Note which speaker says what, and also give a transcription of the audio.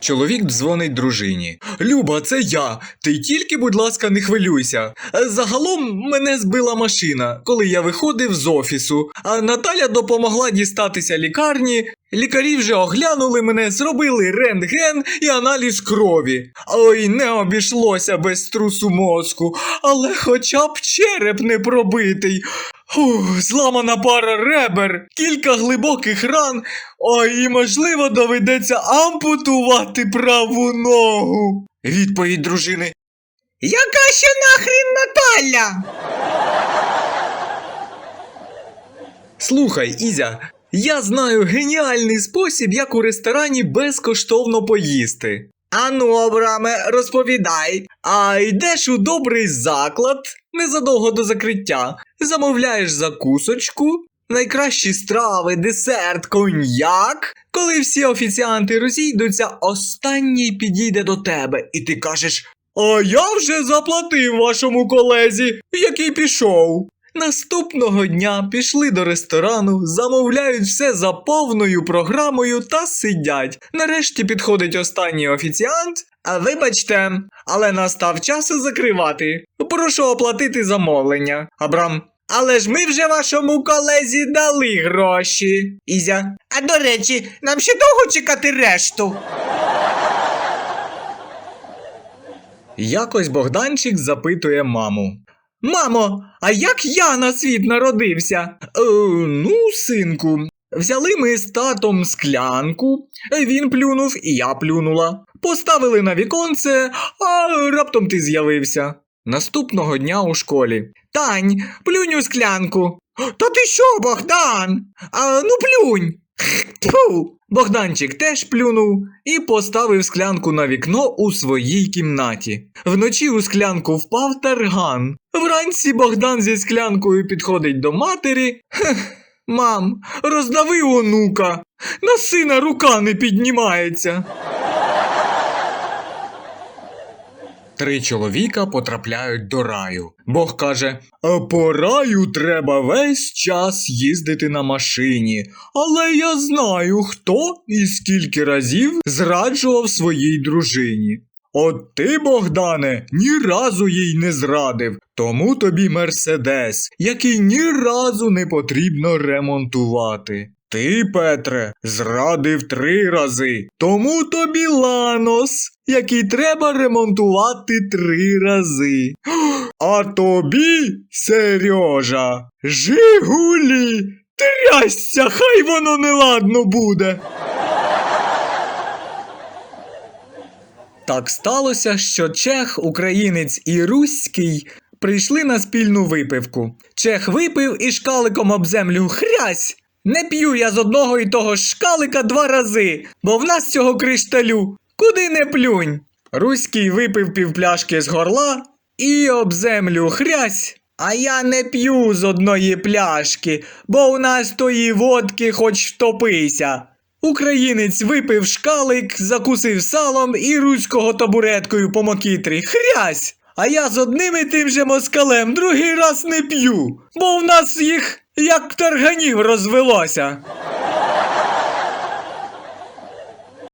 Speaker 1: Чоловік дзвонить дружині. Люба, це я. Ти тільки, будь ласка, не хвилюйся. Е, Загалом мене збила машина, коли я виходив з офісу, а Наталя допомогла дістатися лікарні. Лікарі вже оглянули мене, зробили рентген і аналіз крові. Ой, не обійшлося без трусу мозку, але хоча б череп не пробитий. Фух, зламана пара ребер, кілька глибоких ран. Ой, і можливо доведеться ампутувати праву ногу. Відповідь дружини.
Speaker 2: Яка ще нахрін Наталя?
Speaker 1: Слухай, Ізя, я знаю геніальний спосіб, як у ресторані безкоштовно поїсти.
Speaker 2: Ану, Абраме, розповідай.
Speaker 1: А йдеш у добрий заклад незадовго до закриття, замовляєш закусочку, найкращі страви, десерт, коньяк. Коли всі офіціанти розійдуться, останній підійде до тебе, і ти кажеш: А я вже заплатив вашому колезі, який пішов. Наступного дня пішли до ресторану, замовляють все за повною програмою та сидять. Нарешті підходить останній офіціант. А вибачте, але настав час закривати. Прошу оплатити замовлення. Абрам. Але ж ми вже вашому колезі дали гроші. Ізя.
Speaker 2: А до речі, нам ще довго чекати решту.
Speaker 1: Якось Богданчик запитує маму. Мамо, а як я на світ народився? Е, ну, синку, взяли ми з татом склянку, він плюнув і я плюнула. Поставили на віконце, а раптом ти з'явився. Наступного дня у школі. Тань, плюнь у склянку.
Speaker 2: Та ти що, Богдан?
Speaker 1: А ну плюнь. Тьфу! Богданчик теж плюнув і поставив склянку на вікно у своїй кімнаті. Вночі у склянку впав тарган. Вранці Богдан зі склянкою підходить до матері. Мам, роздави онука. На сина рука не піднімається. Три чоловіка потрапляють до раю. Бог каже: «А по раю треба весь час їздити на машині. Але я знаю, хто і скільки разів зраджував своїй дружині. От ти, Богдане, ні разу їй не зрадив, тому тобі мерседес, який ні разу не потрібно ремонтувати. Ти, Петре, зрадив три рази, тому тобі ланос, який треба ремонтувати три рази. А тобі, Сережа, Жигулі, трясся, хай воно неладно буде. Так сталося, що чех, українець і руський прийшли на спільну випивку. Чех випив і шкаликом об землю хрясь. Не п'ю я з одного і того шкалика два рази, бо в нас цього кришталю куди не плюнь. Руський випив півпляшки з горла і об землю хрясь. А я не п'ю з одної пляшки, бо у нас тої водки хоч втопися. Українець випив шкалик, закусив салом і руського табуреткою по макітрі. Хрясь! А я з одним і тим же москалем другий раз не п'ю, бо в нас їх як тарганів розвелося.